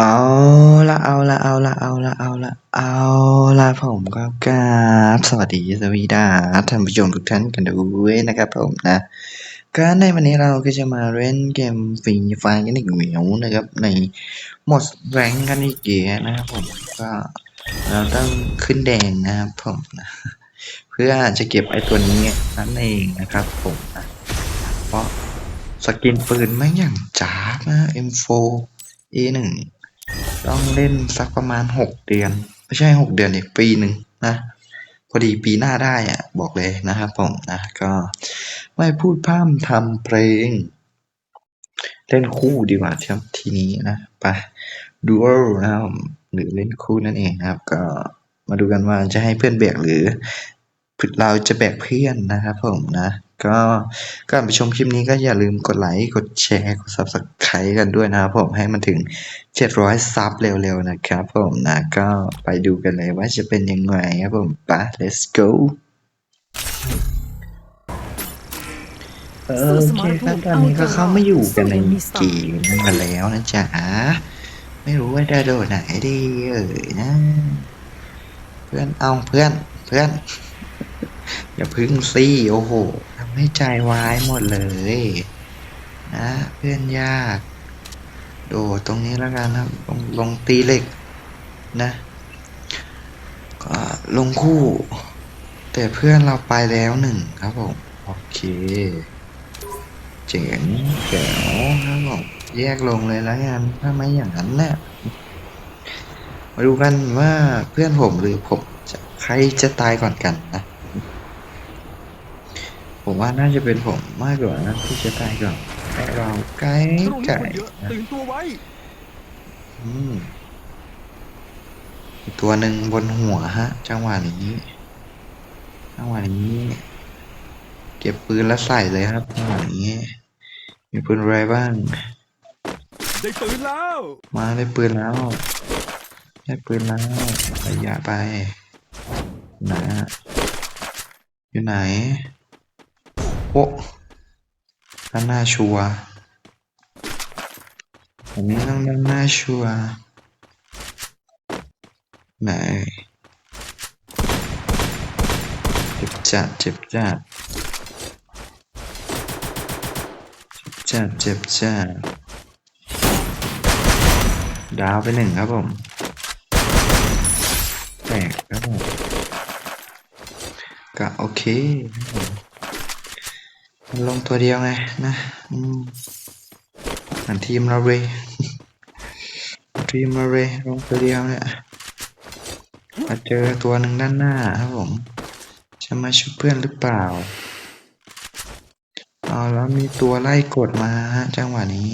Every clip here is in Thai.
เอาละเอาละเอาละเอาละเอาละเอาละผมก็กราบสวัสดีสวีดาท่านผู้ชมทุกท่านกันด้วยนะครับผมนะก็ในวันนี้เราก็จะมาเล่นเกมฟรีไฟกันอีกเหมียวนะครับ ในหมดแรงกันอีกเกียนะครับผมก็เราต้องขึ้นแดงนะครับผมนะเพื่อจะเก็บไอ้ตัวนี้นั่นเองนะครับผมนะเพราะสกินปืนไม่งอย่างจ้านะ M4 E1 ต้องเล่นสักประมาณหกเดือน ไม่ใช่หกเดือนอีกปีหนึ่งนะพอดีปีหน้าได้อะบอกเลยนะครับผมนะก็ไม่พูดพร่ำทำเพลง เล่นคู่ดีกว่าครับทีนี้นะไปดูอลนะครับหรือเล่นคู่นั่นเองนะครับ ก็มาดูกันว่าจะให้เพื่อนแบกหรือเราจะแบกเพื่อนนะครับผมนะ ก็ก่อนไปชมคลิปนี้ก็อย่าลืมกดไลค์ กดแชร์ กด subscribe กันด้วยนะครับผมให้มันถึง 700 ซับเร็วๆนะครับผมนะก็ไปดูกันเลยว่าจะเป็นยังไงครับผมไป let's go โอเคครับตอนนี้ก็เข้ามาอยู่กันในเกมกันแล้วนะจ๊ะ ไม่รู้ว่าจะโดดไหนดีเอ่ยนะ เพื่อนเอาเพื่อนเพื่อน อย่าพึ่งซี่โอ้โหทำให้ใจวายหมดเลยนะเพื่อนยาก โดดตรงนี้แล้วกันครับลงลงตีเหล็กนะก็ลงคู่ แต่เพื่อนเราไปแล้วหนึ่งครับผม โอเคเจ๋งแจ๋วครับผมแยกลงเลยแล้วกันถ้าไม่อย่างนั้นนี่ยมาดูกันว่าเพื่อนผมหรือผมจะใครจะตายก่อนกันนะ ผมว่าน่าจะเป็นผมมากกว่านะที่จะตายก่อนแต่เราใกล้ตรงนี้ไก่คนเยอะนะตื่นตัวไว้อืมอีกตัวหนึ่งบนหัวฮะ จังหวะนี้จังหวะนี้ เก็บปืนแล้วใส่เลยครับจังหวะนี้มีปืนอะไรบ้าง ได้ปืนแล้วมาได้ปืนแล้ว ได้ปืนแล้วระยะไปไหนอะอยู่ไหน โอ้ด้านหน้าชัวร์อันนี้ต้องด้านหน้าชัวไหนเจ็บจัดเจ็บจัดเจ็บจัดเจ็บจัดดาวไปหนึ่งครับผมแตกครับผมก็โอเคครับผ มันลงตัวเดียวไงนะอืมเหมือนทีมเราเลยทีมเราเลยลงตัวเดียวเนี่ยมาเจอตัวหนึ่งด้านหน้าครับผมจะมาช่วยเพื่อนหรือเปล่าเอาแล้วมีตัวไล่กดมาฮะจังหวะนี้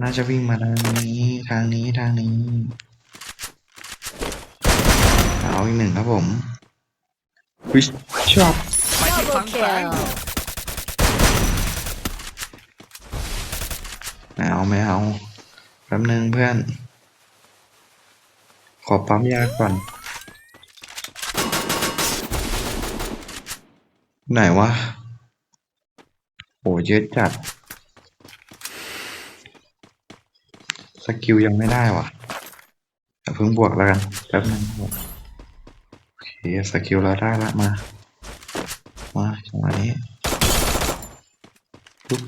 น่าจะวิ่งมาทางนี้ทางนี้ทางนี้เอาอีกหนึ่งครับผมวิชอบไปที่คลังแสง ไม่เอาไม่เอาแป๊บนึงเพื่อน ขอปั๊มยาก่อน ไหนวะโหเยอะจัด สกิลยังไม่ได้ว่ะอย่เพิ่งบวกแล้วกันแป๊บนึงโอเคสกิลเราได้ละมา มาจังหวะนี้ปุ๊บ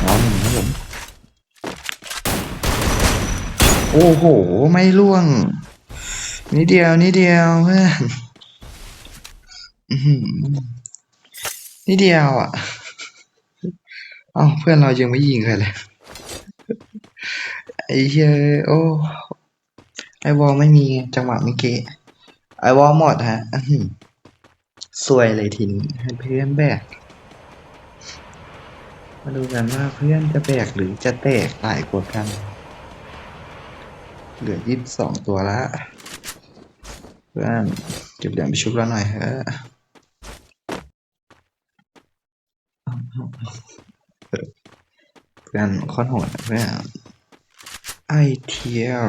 เอาหนึ่งครับผม โอ้โห ไม่ล่วง นิดเดียว นิดเดียวเพื่อนนิดเดียวอะเอ้าเพื่อนเรายังไม่ยิงใครเลยไอ้เหี้ยโอ้ไอวอลไม่มีจังหวะเมื่อกี้ไอวอลหมดฮะสวยเลยทีนี้ให้เพื่อนแบก มาดูกันว่าเพื่อนจะแบกหรือจะแตกหลายกว่ากัน เหลือยี่สิบสองตัวละเพื่อนเก็บเหรียญไปชุบแล้วหน่อยฮะเพื่อนโคตรโหดอะเพื่อนไอเทียว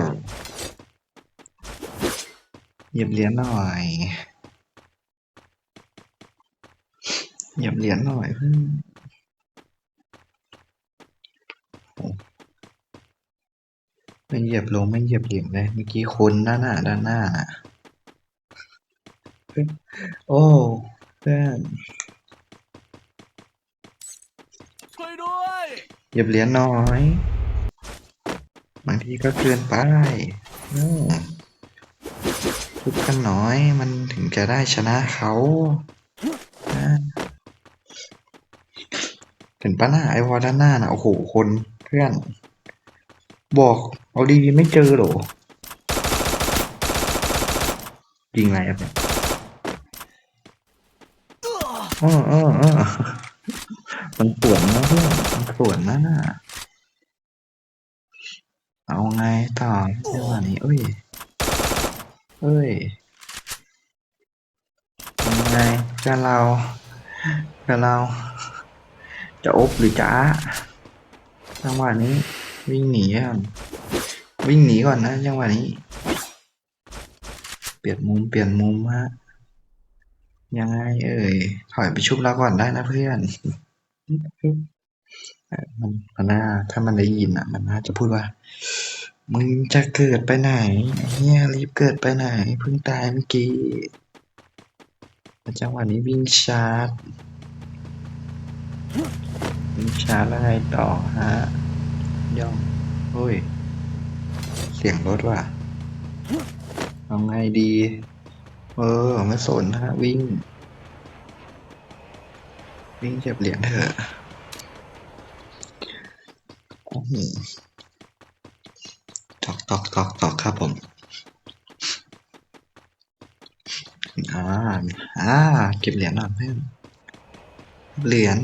เหยียบเหรียญหน่อยเหยียบเหรียญหน่อยเพื่อนโอ้ ไม่เหยียบลงไม่เหยียบเหรียญเลยเมื่อกี้คนด้านหน้าด้านหน้าน่ะเฮ้ยโอ้เพื่อนช่วยด้วยเหยียบเหรียญน้อยบางทีก็เกินไปอืมทุบกันน้อยมันถึงจะได้ชนะเขานะเห็นปะหน้าไอวอลด้านหน้าน่ะโอ้โหคนเพื่อน บอกเอาดีไม่เจอหรอยิงไรอะเนี่ยเออเออเอมันสวนนะเพื่อนมันสวนนะน่ะเอาไงต่อจังหวะนี้เอ้ยเอ้ยยังไงกันเรากันเรา จะอบหรือจะอะจังหวะนี้ วิ่งหนีก่อนวิ่งหนีก่อนนะจังหวะนี้ เปลี่ยนมุมเปลี่ยนมุมฮะยังไงเอ่ยถอยไปชุบเราก่อนได้นะเพื่อนมันมันน่าถ้ามันได้ยินอะ มันน่าจะพูดว่า มึงจะเกิดไปไหนเฮียรีบเกิดไปไหนเพิ่งตายเมื่อกี้จังหวะนี้วิ่งชาร์จวิ่งชาร์จแล้วไงต่อฮะ ย่องเฮ้ย เสียงรถว่ะเอาไงดี เออไม่สนฮะวิ่ง วิ่งเก็บเหรียญเถอะตอกตอกตอกตอกครับผม อ่า อ่า เก็บเหรียญหน่อยเพื่อนเหรียญ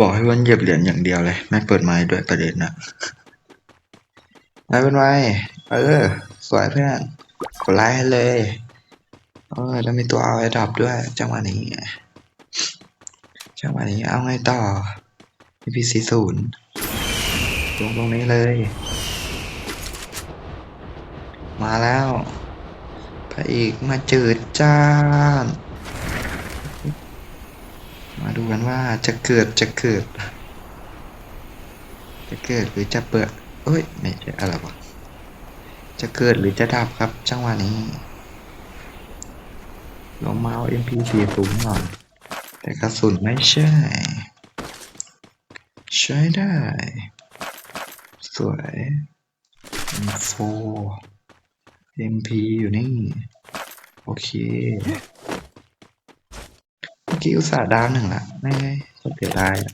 บอกให้วันเหยียบเหรียญอย่างเดียวเลยไม่เปิดไม้ด้วยประเด็นนะไม่เป็นไรเออ สวยเพื่อนกดไลค์ให้เลยเออแล้วมีตัวเอาไอ้ดับด้วย จังหวะนี้ จังหวะนี้เอาไงต่อ EP 4 0ลงตรงนี้เลย มาแล้วพระเอกมาจืดจ้านมา ดูกันว่าจะเกิดจะเกิด จะเกิดหรือจะเปิดเอ้ยไม่ใช่อะไรวะจะเกิดหรือจะดับครับจังหวะนี้ลองมาเอา MP40 ก่อนแต่กระสุนไม่ใช่ ใช้ได้ สวย M4 MP อยู่นี่ โอเค กี้อุตส่าห์ดาวหนึ่งละไม่ไงก็เสียดายอะ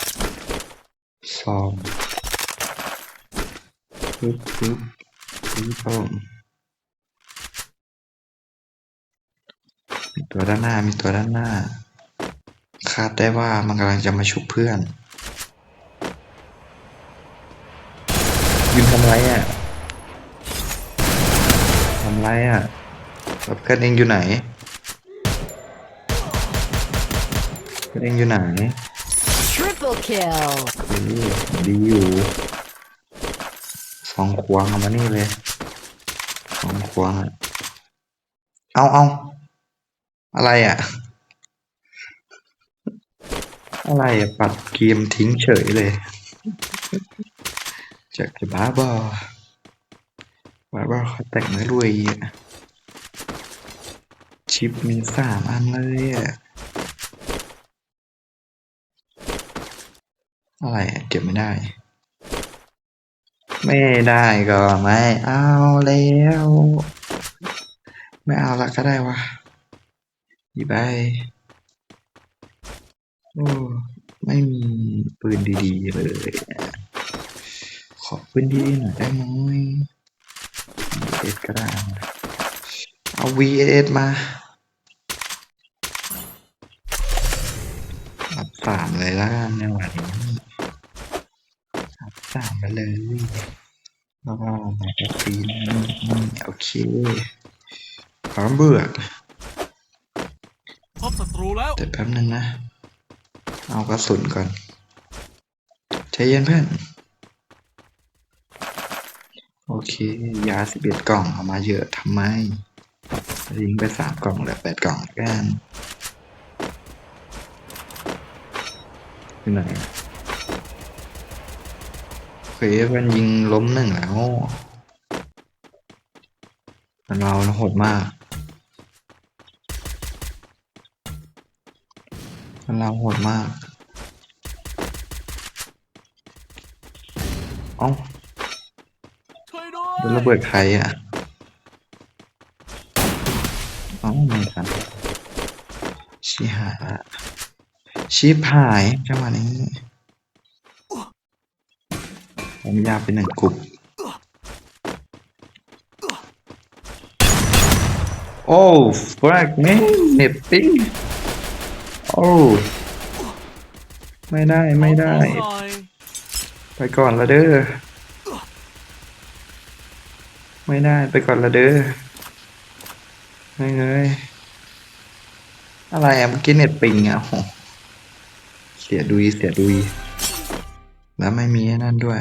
สองปึ๊บปึ๊บปึ๊บครับผมมีตัวด้านหน้ามีตัวด้านหน้า คาดได้ว่ามันกำลังจะมาชุบเพื่อนยืนทำไรอะทำไรอะแล้วเพื่อนเองอยู่ไหน เพื่อนเองอยู่ไหน Triple kill. ดีดีอยู่สองควงเอามานี่เลยสองควงอะเอาเอาอะไรอะ อะไรอะ ปัดเกมทิ้งเฉยเลยจากจะบ้าบอบ้าบอเขาแต่งไม่รวยอะชิปมีสามอันเลยอะ อะไรเก็บไม่ได้ ไม่ได้ก็ไม่เอาแล้ว ไม่เอาละก็ได้วะดีไปโอ้ไม่มีปืนดีๆเลย ขอปืนดีๆหน่อยได้ไหมเอสก็ได้เอา VS มารับสามเลยละกันในวันนี้ามไปเลยวก็มาจากปีนี้โอเคความเบื่อพบศัตรูแล้วแต่แป๊บนึงนะ เอากระสุนก่อนใช้เย็นเพื่อน โอเค ยาสิบเอ็ดกล่องเอามาเยอะทำไมยิงไปสามกล่องเหลือแปดกล่องกันที่ไหน เฮ้ยมันยิงล้มหนึ่งแล้วมันเรานะโหดมากมันเราโหดมากเอ้าช่วยด้วโดนระเบิดใครอะเอ้าไม่ทันชิหายชิบหายจังหวะนี้ ผมยาเป็นหนึ่งกลุ่มโอ้ฟรากเนเน็ตปิ้งโอ้ ไม่ได้ไม่ได้ ไปก่อนละเด้อ ไม่ได้ไปก่อนละเด้อไม่เงยอะไรอะเมื่อกี้เน็ตปิงอะโหเสียดุยเสียดุยแล้วไม่มีนั่นด้วย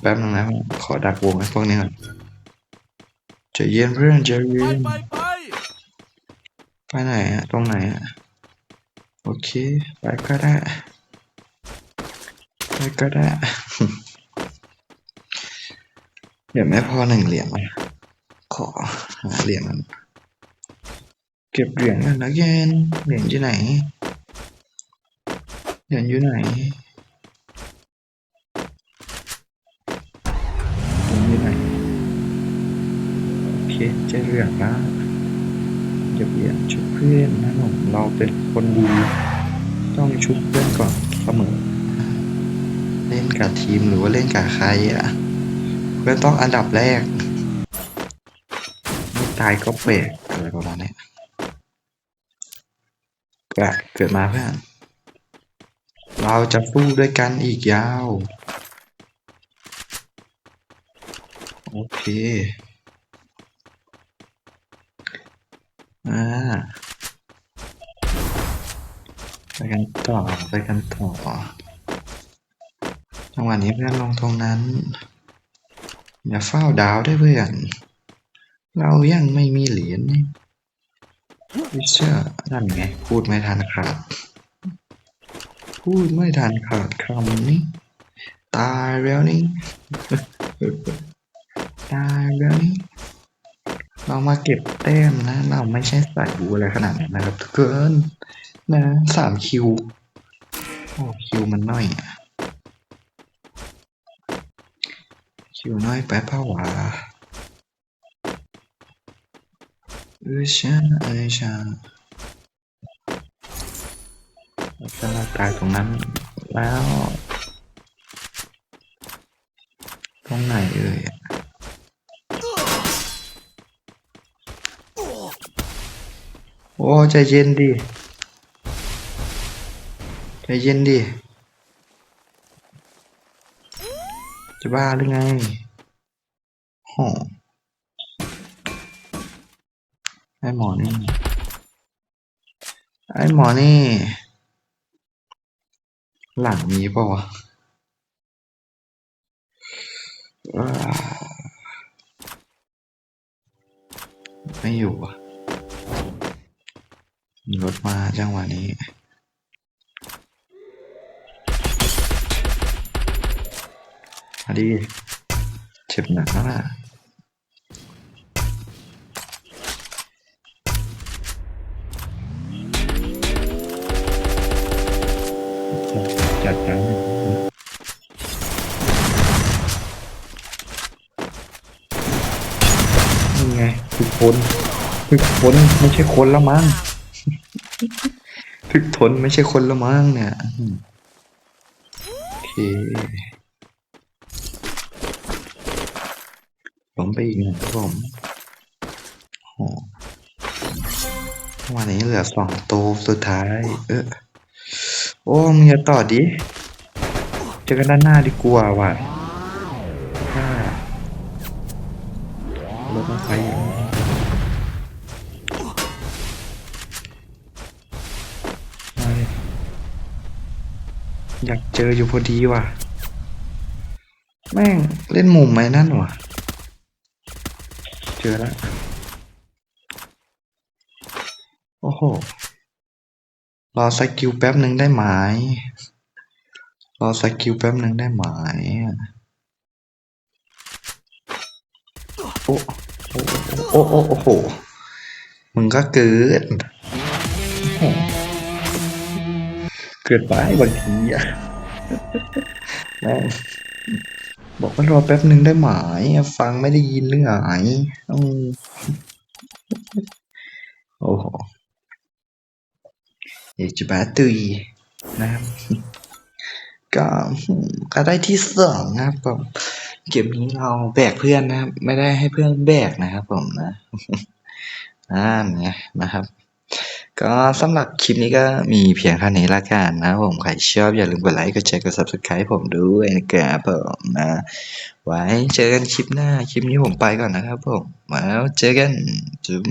แป๊บนึงนะ ขอดักวงไอ้พวกนี้ก่อนจะเย็นเพื่อนจะเย็นไปไปไปไหนอะตรงไหนอะโอเค ไปก็ได้ ไปก็ได้ เดี๋ยวไม่พอหนึ่งเหรียญอะขอหาเหรียญมันเก็บเหรียญกันนะเย็นเหรียญอยู่ไหนเหรียญอยู่ไหนเหรียญอยู่ไหน โจอเหรียญละเก็บเหรียญชุบเพื่อนนะผมเราเป็นคนดีต้องชุบเพื่อนก่อนเสมอ เล่นกับทีมหรือว่าเล่นกับใครอะ เพื่อนต้องอันดับแรกไม่ตายก็เปรกอะไรประมาณนี้กิดเกิดมาเพื่อนเราจะสู้ด้วยกันอีกยาว โอเค อ่า ไปกัน ต่อไปกันต่อจังหวะนี้เพื่อนลงตรงนั้น อย่าเฝ้าดาวได้เพื่อน เรายังไม่มีเหรียญนี่ไม่เชื่อนั่นไง พูดไม่ทันขาด พูดไม่ทันขาดคำนี้ ตายแล้วนี่ ตายแล้วนี่ เรามาเก็บแต้มนะ เราไม่ใช่สายบูอะไรขนาดนั้นนะครับทุกคน นะสามคิว โอ้คิวมันน้อย คิวน้อยไปเปล่าวะเออชาเออชาแล้วก็เราตายตรงนั้นแล้ว ตรงไหนเอ่ยโอ้ใจเย็นดิ ใจเย็นดิ จะบ้าหรือไงโหไอหมอนี่ ไอหมอนี่ หลังมีเปล่าวะไม่อยู่อะรถมาจังหวะนี้ มาดิเจ็บหนักแล้วนะจัดการนี่ไงถึกทนถึกทนไม่ใช่คนละมั้งถึกทนไม่ใช่คนละมั้งเนี่ยโอเค ผมไปอีกหนึ่งครับผมโอ้วันนี้เหลือสองตัวสุดท้าย เออโอ้มึงอย่าต่อดิ เจอกันด้านหน้าดีกว่าว่ะถ้ารถมาไฟอยู่มาดิอยากเจออยู่พอดีว่ะ แม่งเล่นมุมไหมนั่นวะ อแล้ว โอ้โห รอสกิลแป๊บหนึ่งได้ไหม รอสกิลแป๊บหนึ่งได้ไหมโอ้โอ้โอ้โอ้โห มึงก็เกิด เกิดไปบางทีอะแม่ บอกว่ารอแป๊บหนึ่งได้ไหมฟังไม่ได้ยินหรือไงอืมโอ้โหอยากจะบาตุยนะครับก็ก็ได้ที่สองนะครับผมเกมนี้เราแบกเพื่อนนะครับ ไม่ได้ให้เพื่อนแบกนะครับผมนะนั่นไงนะครับ ก็สำหรับคลิปนี้ก็มีเพียงเท่านี้ละกันนะผมใครชอบอย่าลืมกดไลค์กดแชร์กด subscribe ผมด้วยนะครับผมนะ ไว้เจอกันคลิปหน้าคลิปนี้ผมไปก่อนนะครับผมแล้วเจอกันจุ๊ม